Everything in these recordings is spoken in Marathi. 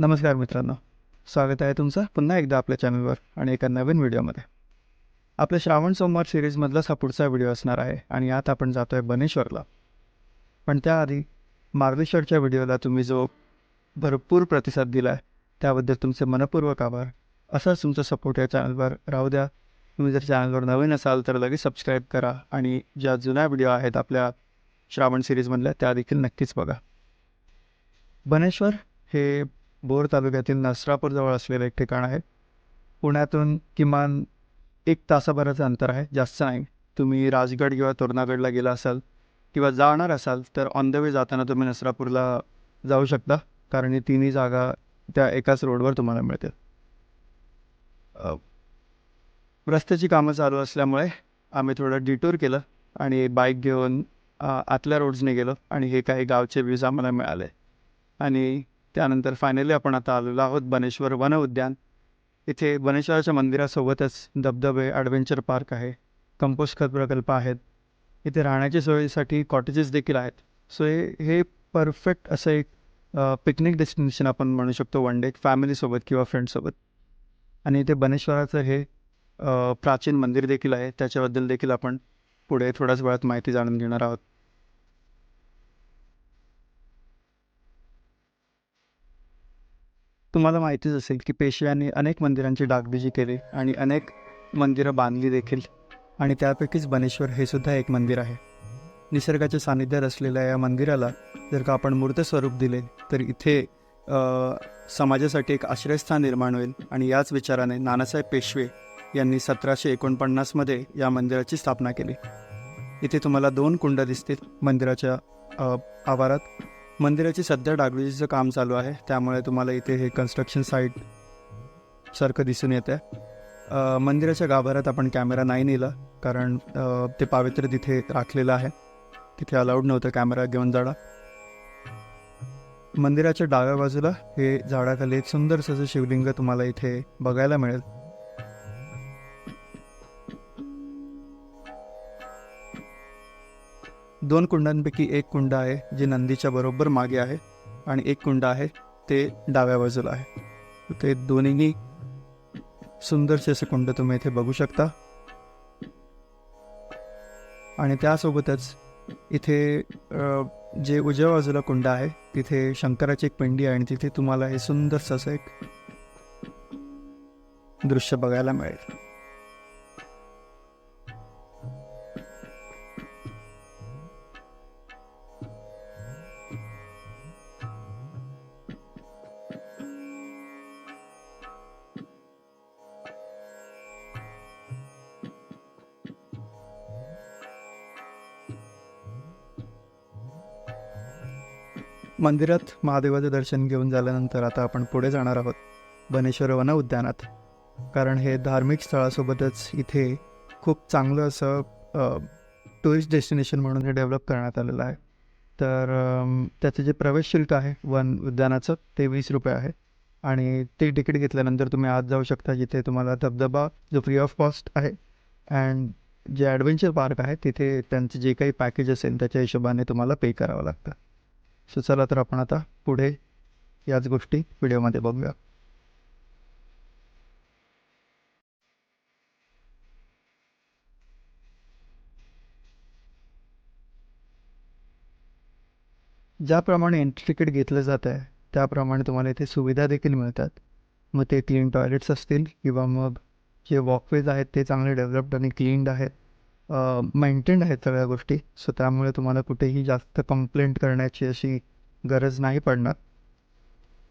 नमस्कार मित्रांनो. स्वागत आहे तुमचं पुन्हा एकदा आपल्या चॅनलवर आणि एका नवीन व्हिडिओमध्ये. आपल्या श्रावण सोमवार सिरीजमधलाच हा पुढचा व्हिडिओ असणार आहे आणि आत आपण जातो आहे बनेश्वरला. पण त्याआधी मार्लेश्वरच्या व्हिडिओला तुम्ही जो भरपूर प्रतिसाद दिला आहे त्याबद्दल तुमचे मनपूर्वक आभार. असाच तुमचा सपोर्ट या चॅनलवर. राहू द्या. तुम्ही जर चॅनलवर नवीन असाल तर लगेच सबस्क्राईब करा आणि ज्या जुन्या व्हिडिओ आहेत आपल्या श्रावण सिरीजमधल्या त्या देखील नक्कीच बघा. बनेश्वर हे बोर तालुक्यातील नसरापूरजवळ असलेलं एक ठिकाण आहे. पुण्यातून किमान एक तासाभराचं अंतर आहे. जास्त नाही. तुम्ही राजगड किंवा तोरणागडला गेला असाल किंवा जाणार असाल तर ऑन द वे जाताना तुम्ही नसरापूरला जाऊ शकता. कारण ही तिन्ही जागा त्या एकाच रोडवर तुम्हाला मिळतील. रस्त्याची कामं चालू असल्यामुळे आम्ही थोडं डिटूर केलं आणि बाईक घेऊन आतल्या रोड्सने गेलो आणि हे काही गावचे व्ह्यूज आम्हाला मिळाले. आणि त्यानंतर फायनली आपण आता आलेलो आहोत बनेश्वर वन उद्यान. इथे बनेश्वराच्या मंदिरासोबतच धबधबे ॲडव्हेंचर पार्क आहे कंपोस्ट खत प्रकल्प आहेत. इथे राहण्याच्या सोयीसाठी कॉटेजेस देखील आहेत. सो हे हे परफेक्ट असं एक पिकनिक डेस्टिनेशन आपण म्हणू शकतो वन डे फॅमिलीसोबत किंवा फ्रेंडसोबत आणि इथे बनेश्वराचं हे प्राचीन मंदिर देखील आहे. त्याच्याबद्दल देखील आपण पुढे थोड्याच वेळात माहिती जाणून घेणार आहोत. तुम्हाला माहितीच असेल की पेशव्यांनी अनेक मंदिरांची डागबिजी केली आणि अनेक मंदिरं बांधली देखील. आणि त्यापैकीच बनेश्वर हे सुद्धा एक मंदिर आहे. निसर्गाच्या सानिध्यात असलेल्या या मंदिराला जर का आपण मूर्त स्वरूप दिले तर इथे समाजासाठी एक आश्रयस्थान निर्माण होईल. आणि याच विचाराने नानासाहेब पेशवे यांनी सतराशे एकोणपन्नासमध्ये या मंदिराची स्थापना केली. इथे तुम्हाला दोन कुंड दिसतील मंदिराच्या आवारात. मंदिराची सध्या डागडुजीचं काम चालू आहे. त्यामुळे तुम्हाला इथे हे कन्स्ट्रक्शन साईट सारखं दिसून येतं आहे मंदिराच्या गाभाऱ्यात आपण कॅमेरा नाही नेला कारण ते पावित्र्य तिथे राखलेलं आहे. तिथे अलाउड नव्हतं कॅमेरा घेऊन जाणं. मंदिराच्या डाव्या बाजूला हे झाडाखाली एक सुंदरसं असं शिवलिंग तुम्हाला इथे बघायला मिळेल. दोन कुंडांपैकी एक कुंड आहे जे नंदीच्या बरोबर मागे आहे आणि एक कुंड आहे ते डाव्या बाजूला आहे. ते दोन्हीही सुंदरसे असे कुंड तुम्ही इथे बघू शकता. आणि त्यासोबतच इथे जे उजव्या बाजूला कुंड आहे तिथे शंकराची एक पिंडी आहे आणि तिथे तुम्हाला हे सुंदरसं असं एक दृश्य बघायला मिळेल. मंदिरात महादेवाचं दर्शन घेऊन झाल्यानंतर आता आपण पुढे जाणार आहोत बनेश्वर वन उद्यानात. कारण हे धार्मिक स्थळासोबतच इथे खूप चांगलं असं टुरिस्ट डेस्टिनेशन म्हणून हे डेव्हलप करण्यात आलेलं आहे. तर त्याचं जे प्रवेश शुल्क आहे वन उद्यानाचं ते वीस रुपये आहे. आणि ते तिकीट घेतल्यानंतर तुम्ही आत जाऊ शकता जिथे तुम्हाला धबधबा जो फ्री ऑफ कॉस्ट आहे अँड जे ॲडव्हेंचर पार्क आहे तिथे त्यांचं जे काही पॅकेज असेल त्याच्या हिशोबाने तुम्हाला पे करावं लागतं. सो चला तर आपण आता पुढे याच गोष्टी व्हिडिओमध्ये बघूया. ज्याप्रमाणे एंट्री तिकीट घेतलं जात आहे त्याप्रमाणे तुम्हाला इथे सुविधा देखील मिळतात. मग ते क्लीन टॉयलेट्स असतील किंवा मग जे वॉकवेज आहेत ते चांगले डेव्हलप्ड आणि क्लीन्ड आहेत. मेंटेन्ड आहेत सगळ्या गोष्टी. सो त्यामुळे तुम्हाला कुठेही जास्त कंप्लेंट करण्याची अशी गरज नाही पडणार.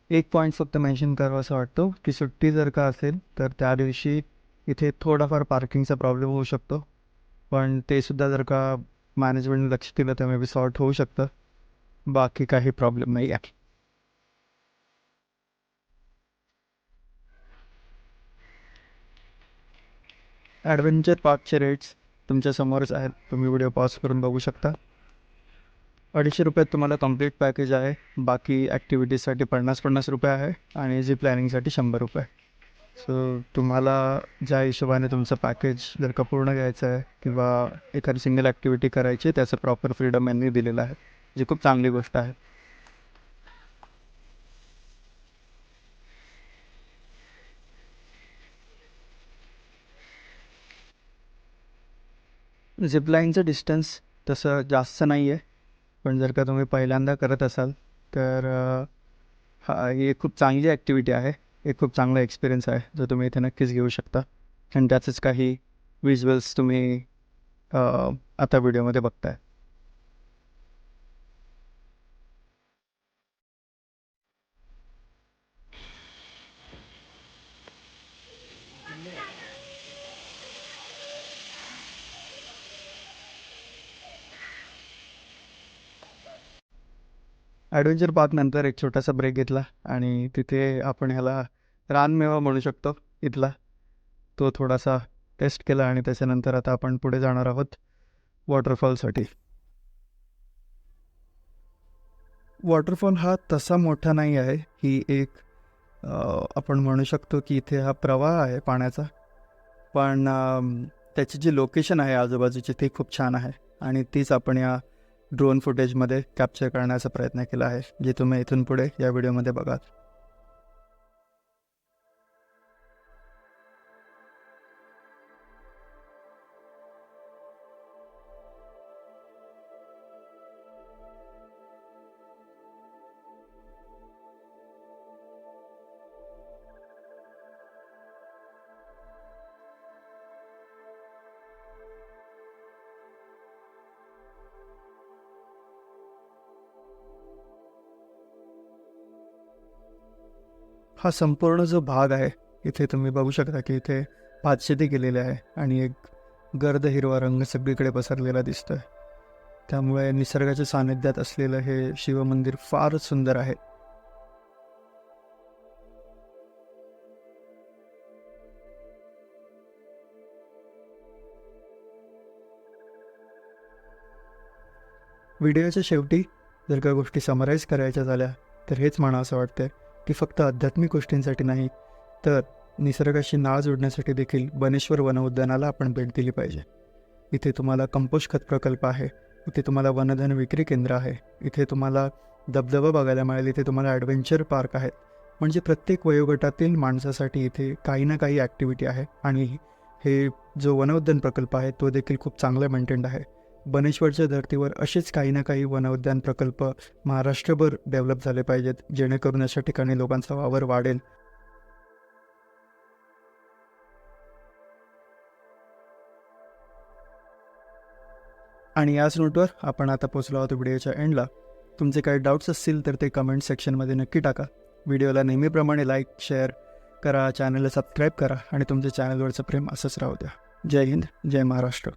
एक पॉईंट फक्त मेन्शन करावं असं वाटतो की सुट्टी जर का असेल तर त्या दिवशी इथे थोडाफार पार्किंगचा प्रॉब्लेम होऊ शकतो. पण ते सुद्धा जर का मॅनेजमेंटने लक्ष दिलं तर मे बी सॉर्ट होऊ शकतं. बाकी काही प्रॉब्लेम नाही आहे. ॲडव्हेंचर पार्कचे रेट्स तुमच्या समोरच आहेत. तुम्ही व्हिडिओ पॉज करून बघू शकता. अडीचशे रुपयात तुम्हाला कंप्लीट पॅकेज आहे. बाकी ॲक्टिव्हिटीजसाठी पन्नास पन्नास रुपये आहे आणि जी प्लॅनिंगसाठी शंभर रुपये. सो तुम्हाला ज्या हिशोबाने तुमचं पॅकेज जर का पूर्ण घ्यायचं आहे किंवा एखादी सिंगल ॲक्टिव्हिटी करायची आहे, त्याचं प्रॉपर फ्रीडम यांनी दिलेलं आहे. जी खूप चांगली गोष्ट आहे. झिपलाईनचं डिस्टन्स तसं जास्त नाही आहे पण जर का तुम्ही पहिल्यांदा करत असाल तर हा ही खूप चांगली ॲक्टिव्हिटी आहे. एक खूप चांगला एक्सपिरियन्स आहे जो तुम्ही इथे नक्कीच घेऊ शकता. आणि त्याचंच काही विज्युअल्स तुम्ही आता व्हिडिओमध्ये बघताय. ॲडव्हेंचर पार्कनंतर एक छोटासा ब्रेक घेतला आणि तिथे आपण ह्याला रानमेवा म्हणू शकतो इथला. तो थोडासा टेस्ट केला आणि त्याच्यानंतर आता आपण पुढे जाणार आहोत वॉटरफॉलसाठी वॉटरफॉल हा तसा मोठा नाही आहे ही एक आपण म्हणू शकतो की इथे हा प्रवाह आहे पाण्याचा. पण त्याची जी लोकेशन आहे आजूबाजूची ती खूप छान आहे आणि तीच आपण या ड्रोन फुटेजमध्ये कॅप्चर करण्याचा प्रयत्न केला आहे जे तुम्ही इथून पुढे या व्हिडिओमध्ये बघाल. हा संपूर्ण जो भाग आहे इथे तुम्ही बघू शकता की इथे भातशेती केलेली आहे आणि एक गर्द हिरवा रंग सगळीकडे पसरलेला दिसतोय. त्यामुळे निसर्गाच्या सानिध्यात असलेलं हे शिवमंदिर फारच सुंदर आहे. व्हिडिओच्या शेवटी जर का गोष्टी समराईज करायच्या झाल्या तर हेच म्हणा असं वाटतंय. की फक्त आध्यात्मिक गोष्टींसाठी नाही तर निसर्गाशी नाळ जोडण्यासाठी देखील बनेश्वर वनउद्यानाला आपण भेट दिली पाहिजे. इथे तुम्हाला कंपोस्ट खत प्रकल्प आहे इथे तुम्हाला वनधन विक्री केंद्र आहे इथे तुम्हाला धबधबा बघायला मिळेल इथे तुम्हाला ॲडव्हेंचर पार्क आहेत. म्हणजे प्रत्येक वयोगटातील माणसासाठी इथे काही ना काही ॲक्टिव्हिटी आहे आणि हे जो वनोद्यान प्रकल्प आहे तो देखील खूप चांगला मेंटेन्ड आहे. बनेश्वरच्या धर्तीवर असेच काही ना काही वनोद्यान प्रकल्प महाराष्ट्रभर डेव्हलप झाले पाहिजेत जेणेकरून अशा ठिकाणी लोकांचा वावर वाढेल. आणि याच नोटवर आपण आता पोचलो आहोत व्हिडिओच्या एंडला तुमचे काही डाऊट्स असतील तर ते कमेंट सेक्शनमध्ये नक्की टाका. व्हिडिओला नेहमीप्रमाणे लाईक शेअर करा चॅनलला सबस्क्राईब करा आणि तुमच्या चॅनलवरचं प्रेम असंच राहू द्या. जय हिंद जय महाराष्ट्र.